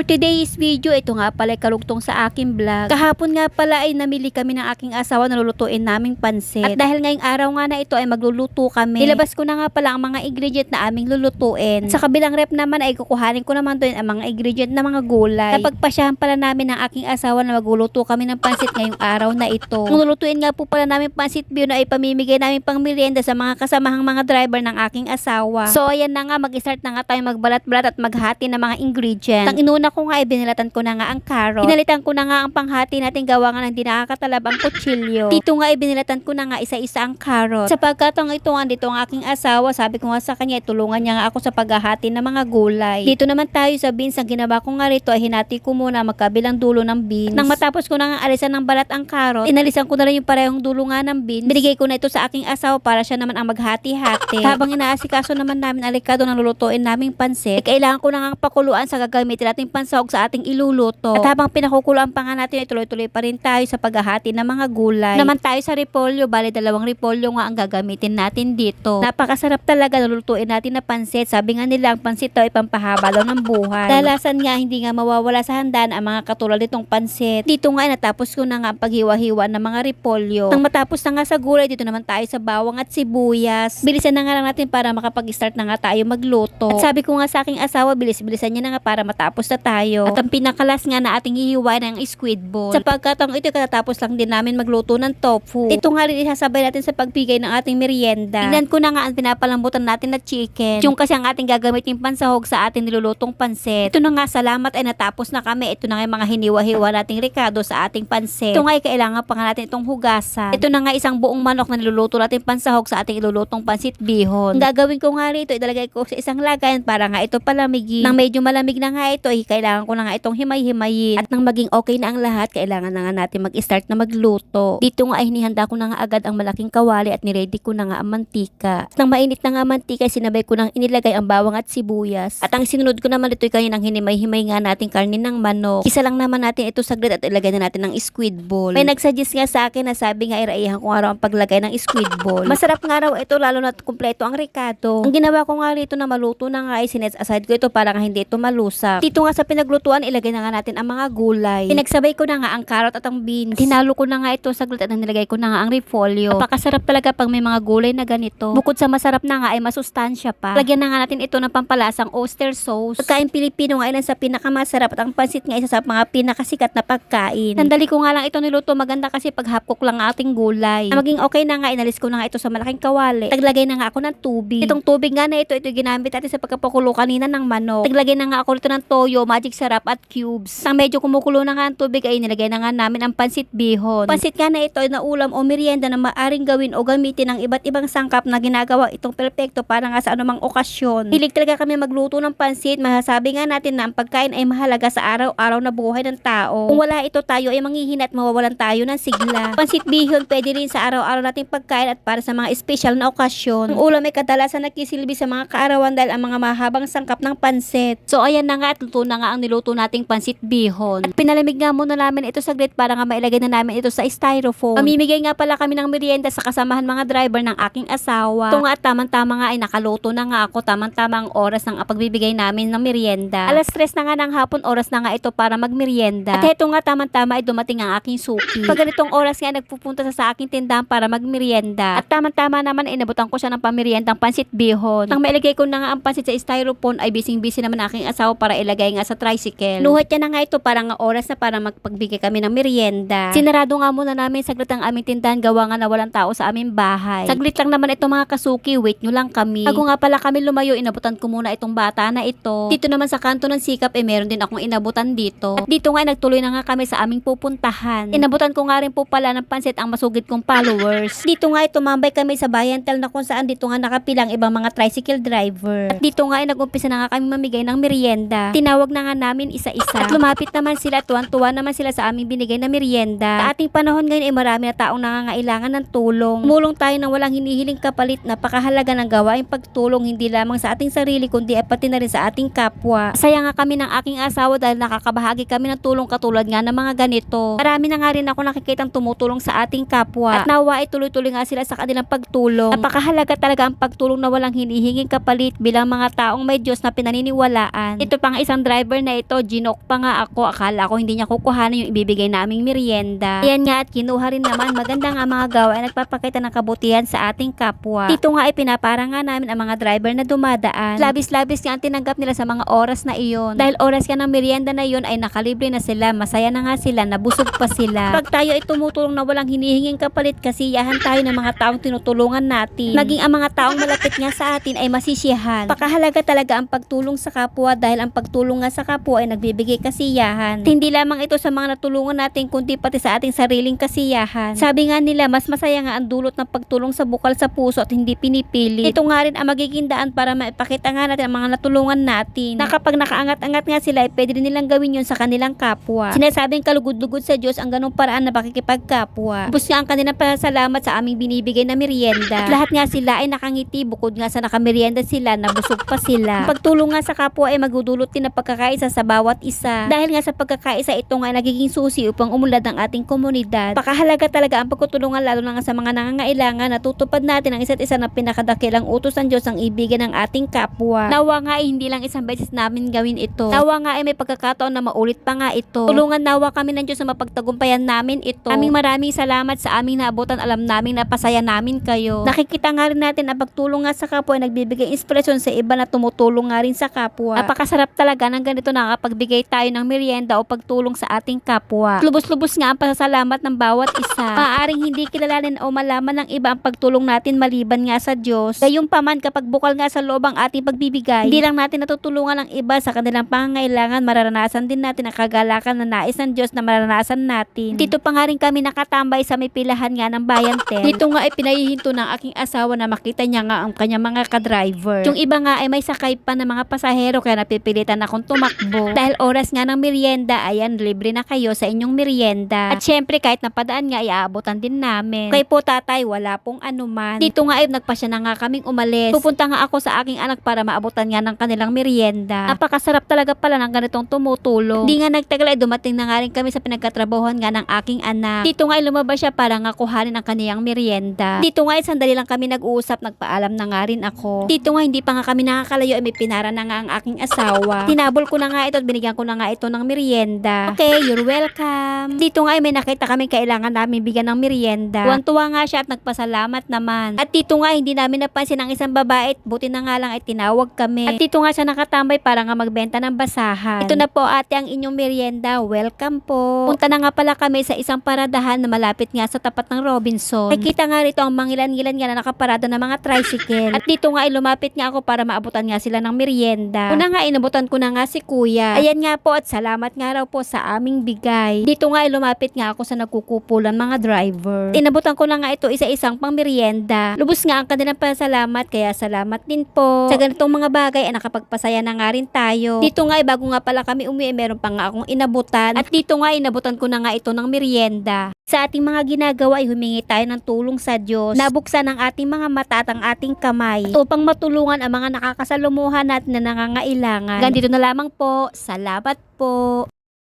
For today's video, ito nga pala karugtong sa aking vlog. Kahapon nga pala ay namili kami ng aking asawa na lulutuin naming pansit. At dahil ngayong araw nga na ito ay magluluto kami, nilabas ko na nga pala ang mga ingredient na aming lulutuin. Sa kabilang rep naman ay kukuhanin ko naman doon ang mga ingredient na mga gulay. Napagpasyahan pala namin ng aking asawa na magluluto kami ng pansit ngayong araw na ito. Ang lulutuin nga po pala namin pansit view na ay pamimigay namin pang merienda sa mga kasamahang mga driver ng aking asawa. So ayan na nga, mag-start na nga tayo magbalat-balat at maghati ng mga ingredients. Ang inuna ko nga ay binilatan ko na nga ang carrot. Pinalitan ko na nga ang panghati natin gawa nga ng di nakakatalab ang kutsilyo. Dito nga ay binilatan ko na nga isa-isa ang carrot. Sapagkat ang ito nga dito ang aking asawa, sabi ko nga sa kanya, tulungan niya nga ako sa paghahati ng mga gulay. Dito naman tayo sa beans, ang ginawa ko nga rito ay hinati ko muna magkabilang dulo ng beans. Nang matapos ko na nga alisan ng balat ang carrot, inalisan ko na rin yung parehong dulo nga ng beans. Binigay ko na ito sa aking asawa para siya naman ang maghati-hati. Habang inaasikaso naman namin ang likado ng lulutuin naming pansit, kailangan ko na nga pakuluan sa gagamitin nating pansahog sa ating iluluto. At habang pinakukuluan pa nga natin, ay tuloy-tuloy pa rin tayo sa paghahati ng mga gulay. Naman tayo sa repolyo, bali dalawang repolyo nga ang gagamitin natin dito. Napakasarap talaga lulutuin natin na pansit. Sabi nga nila, ang pansit daw ay pampahaba daw ng buhay. Dalasan nga, hindi nga mawawala sa handaan ang mga katulad nitong pansit. Dito nga, natapos ko na nga ang paghiwa-hiwa ng mga repolyo. Nang matapos na nga sa gulay, dito naman tayo sa bawang at sibuyas. Bilisan na nga lang natin para makapag-start na nga tayo magluto. At sabi ko nga sa aking asawa, bilis-bilisan niya na nga para matapos na tayo. At ang pinakalas nga na ating hihiwain ang squid ball. Sapagkat ang ito katatapos lang din namin magluto ng tofu. Ito nga rin isasabay natin sa pagbigay ng ating merienda. Tingnan ko na nga ang pinapalambutan natin na chicken. Yung kasi ang ating gagamitin pansahog sa ating nilulutong pansit. Ito na nga, salamat ay natapos na kami. Ito na nga yung mga hiniwa-hiwa nating rekado sa ating pansit. Ito nga ay kailangan pa nga natin itong hugasan. Ito na nga isang buong manok na niluluto natin pansahog sa ating ilulutong pansit bihon. Ang gagawin ko nga rito, idalagay ko sa isang lagayan para nga ito palamigin. Nang medyo malamig na nga ito, ay kailangan ko na nga itong himay-himayin. At nang maging okay na ang lahat, kailangan na nga natin mag-start na magluto. Dito nga ay hinihanda ko na nga agad ang malaking kawali at niready ko na nga ang mantika. At nang mainit na nga ang mantika, sinabay ko nang inilagay ang bawang at sibuyas. At ang sinunod ko naman ito ay kaninang hinimay-himay nga natin karne ng manok. Isa lang naman natin ito saglit at ilagay na natin ng squid ball. May nagsuggest nga sa akin na sabi nga iraihan ko nga raw ang paglagay ng squid ball. Masarap nga raw ito lalo na kumpleto ang ricado. Ang ginawa ko nga rito na maluto na nga ay sinet aside ko ito para nga hindi ito malusak. Dito nga sa pinaglutuan ilagay na nga natin ang mga gulay. Pinagsabay ko na nga ang carrot at ang beans. Tinalo ko na nga ito saglit at nilagay ko na nga ang repolyo. Napakasarap talaga pag may mga gulay na ganito. Bukod sa masarap na nga ay masustansya pa. Lagyan na nga natin ito ng pampalasang oyster sauce. Pagkain Pilipino nga ilan sa pinakamasarap at ang pansit nga isa sa mga pinakasikat na pagkain. Sandali ko nga lang ito niluto maganda kasi pag half cook lang ang ating gulay. Na maging okay na nga inalis ko na nga ito sa malaking kawali. Taglagay na nga ako ng tubig. Itong tubig nga na ito ito ginamit natin sa pagkapakulo kanina ng manok. Taglagay na nga ako nito ng toyo, magic sarap at cubes. Nang medyo kumukulo na nga ang tubig ay nilagay na nga namin ang pansit bihon. Pansit nga na ito ay na ulam o merienda na maaring gawin o gamitin ng iba't ibang sangkap na ginagawa itong perpekto para nga sa anumang okasyon. Hilig talaga kami magluto ng pansit. Masasabi nga natin na ang pagkain ay mahalaga sa araw-araw na buhay ng tao. Kung wala ito tayo ay manghihina at mawawalan tayo ng sigla. Pansit bihon pwede rin sa araw-araw nating pagkain at para sa mga espesyal na okasyon. Ang ulam ay kadalasan nagkisilbi sa mga kaarawan dahil ang mga mahabang sangkap ng pansit. So ayan na nga at luto na nga ang niluto nating pansit bihon. At pinalamig nga muna namin ito saglit para nga mailagay na namin ito sa styrofoam. Mamimigay nga pala kami ng merienda sa kasamahan mga driver ng aking asawa. Ito nga at tamang-tama nga ay nakaluto na nga ako. Tamang-tama ang oras ng pagbibigay namin ng merienda. Alas 3 na nga ng hapon oras na nga ito para magmerienda. At heto nga tamang-tama ay dumating ang aking suki. Pag ganitong oras nga nagpupunta sa sa aking tindahan para magmerienda. At tamang-tama naman inabutan ko siya ng pameriendang pansit bihon. Nang mailagay ko na nga ang pansit sa styrofoam ay bising-busy naman aking asawa para ilagay nga tricycle. Luhat niya na nga ito para nga oras na para magpagbigay kami ng merienda. Sinarado nga muna namin saglit ang aming tindahan gawa nga na walang tao sa aming bahay. Saglit lang naman ito mga kasuki, wait nyo lang kami. Bago nga pala kami lumayo, inabutan ko muna itong bata na ito. Dito naman sa kanto ng sikap, eh meron din akong inabutan dito. At dito nga, nagtuloy na nga kami sa aming pupuntahan. Inabutan ko nga rin po pala ng pansit ang masugid kong followers. Dito nga, eh, tumambay kami sa Bayantel na kung saan dito nga nakapilang ibang mga tricycle driver. At dito nga, eh, nag-umpisa na nga kami mamigay ng merienda. Tinawag na nga namin isa-isa. At lumapit naman sila, tuwan-tuwa naman sila sa aming binigay na merienda. Sa ating panahon ngayon, ay marami na taong nangangailangan ng tulong. Tumulong tayo ng walang hinihiling kapalit. Napakahalaga ng gawaing pagtulong hindi lamang sa ating sarili kundi ay pati na rin sa ating kapwa. Saya nga kami ng aking asawa dahil nakakabahagi kami ng tulong katulad nga ng mga ganito. Marami na nga rin ako nakikitang tumutulong sa ating kapwa. At nawa ay tuloy-tuloy nga sila sa kanilang pagtulong. Napakahalaga talaga ang pagtulong na walang hinihinging kapalit bilang mga taong may Diyos na pinaniniwalaan. Ito pang isang driver driver na ito, ginok pa nga ako. Akala ko hindi niya kukuhanan yung ibibigay naming merienda. Ayan nga at kinuha rin naman. Maganda nga mga gawa ay nagpapakita ng kabutihan sa ating kapwa. Dito nga ay pinapara nga namin ang mga driver na dumadaan. Labis-labis nga ang tinanggap nila sa mga oras na iyon. Dahil oras ka ng merienda na iyon ay nakalibre na sila. Masaya na nga sila, nabusog pa sila. Pag tayo ay tumutulong na walang hinihinging kapalit kasiyahan tayo ng mga taong tinutulungan natin. Maging ang mga taong malapit nga sa atin ay masisiyahan. Pakahalaga talaga ang pagtulong sa kapwa dahil ang pagtulong nga sa kapwa ay nagbibigay kasiyahan. Hindi lamang ito sa mga natulungan natin kundi pati sa ating sariling kasiyahan. Sabi nga nila mas masaya nga ang dulot ng pagtulong sa bukal sa puso at hindi pinipili. Ito nga rin ang magiging daan para maipakita nga natin ang mga natulungan natin. Na kapag nakaangat-angat nga sila ay pwede nilang gawin yun sa kanilang kapwa. Sinasabing kalugod-lugod sa Diyos ang ganong paraan na pakikipagkapwa. Tapos nga ang kanilang pasalamat sa aming binibigay na merienda. At lahat nga sila ay nakangiti bukod nga sa nakamerienda sila na busog pa sila. Ang Pagtulong nga sa kapwa ay magdudulot din ng pagkakaisa sa bawat isa. Dahil nga sa pagkakaisa ito nga nagiging susi upang umulad ang ating komunidad. Pakahalaga talaga ang pagtutulungan lalo na nga sa mga nangangailangan na tutupad natin ang isa't isa na pinakadakilang utos ng Diyos ang ibigan ng ating kapwa. Nawa nga ay hindi lang isang beses namin gawin ito. Nawa nga ay may pagkakataon na maulit pa nga ito. Tulungan nawa kami ng Diyos na mapagtagumpayan namin ito. Aming maraming salamat sa aming naabutan. Alam namin na pasaya namin kayo. Nakikita nga rin natin ang pagtulong nga sa kapwa ay nagbibigay inspirasyon sa iba na tumutulong nga rin sa kapwa. Napakasarap talaga ng ganito na nakapagbigay tayo ng merienda o pagtulong sa ating kapwa. Lubos-lubos nga ang pasasalamat ng bawat isa. Maaaring hindi kilalanin o malaman ng iba ang pagtulong natin maliban nga sa Diyos. Gayunpaman kapag bukal nga sa loob ang ating pagbibigay, hindi lang natin natutulungan ng iba sa kanilang pangangailangan, mararanasan din natin ang kagalakan na nais ng Diyos na mararanasan natin. Dito pa nga rin kami nakatambay sa may pilahan nga ng Bayan Tel. Dito nga ay pinahihinto ng aking asawa na makita niya nga ang kanyang mga ka-driver. Yung iba nga ay may sakay pa ng mga pasahero kaya napipilitan akong tumakbo. Dahil oras nga ng merienda, ayan, libre na kayo sa inyong merienda. At syempre kahit napadaan nga, iaabotan din namin. Kay po tatay, wala pong anuman. Dito nga ay nagpasya na nga kaming umalis. Pupunta nga ako sa aking anak para maabutan nga ng kanilang merienda. Napakasarap talaga pala ng ganitong tumutulong. Hindi nga nagtagal ay dumating na nga rin kami sa pinagkatrabahuhan nga ng aking anak. Dito nga ay lumabas siya para nga kuhanin ang kaniyang merienda. Dito nga ay sandali lang kami nag-uusap, nagpaalam na nga rin ako. Dito nga hindi pa nga kami nakakalayo ay may pinara na nga ang aking asawa. Tinabol ko na nga ito at binigyan ko na nga ito ng merienda. Okay, you're welcome. Dito nga ay may nakita kami kailangan namin bigyan ng merienda. Tuwan-tuwa nga siya at nagpasalamat naman. At dito nga hindi namin napansin ang isang babae at buti na nga lang ay tinawag kami. At dito nga siya nakatambay para nga magbenta ng basahan. Ito na po ate ang inyong merienda. Welcome po. Punta na nga pala kami sa isang paradahan na malapit nga sa tapat ng Robinson. Nakita nga rito ang mangilan-ngilan nga na nakaparada ng mga tricycle. At dito nga ay lumapit nga ako para maabutan nga sila ng merienda. Una nga inabutan ko na nga si kuya. Ayan nga po at salamat nga raw po sa aming bigay. Dito nga ay lumapit nga ako sa nagkukupulan mga driver. Inabutan ko na nga ito isa-isang pang merienda. Lubos nga ang kanilang pasalamat kaya salamat din po. Sa ganitong mga bagay ay nakapagpasaya na nga rin tayo. Dito nga ay bago nga pala kami umuwi meron pa nga akong inabutan. At dito nga inabutan ko na nga ito ng merienda. Sa ating mga ginagawa ay humingi tayo ng tulong sa Diyos. Nabuksan ang ating mga mata at ang ating kamay. At upang matulungan ang mga nakakasalumuhan natin na nangangailangan. Ganito na lamang po. Salamat po.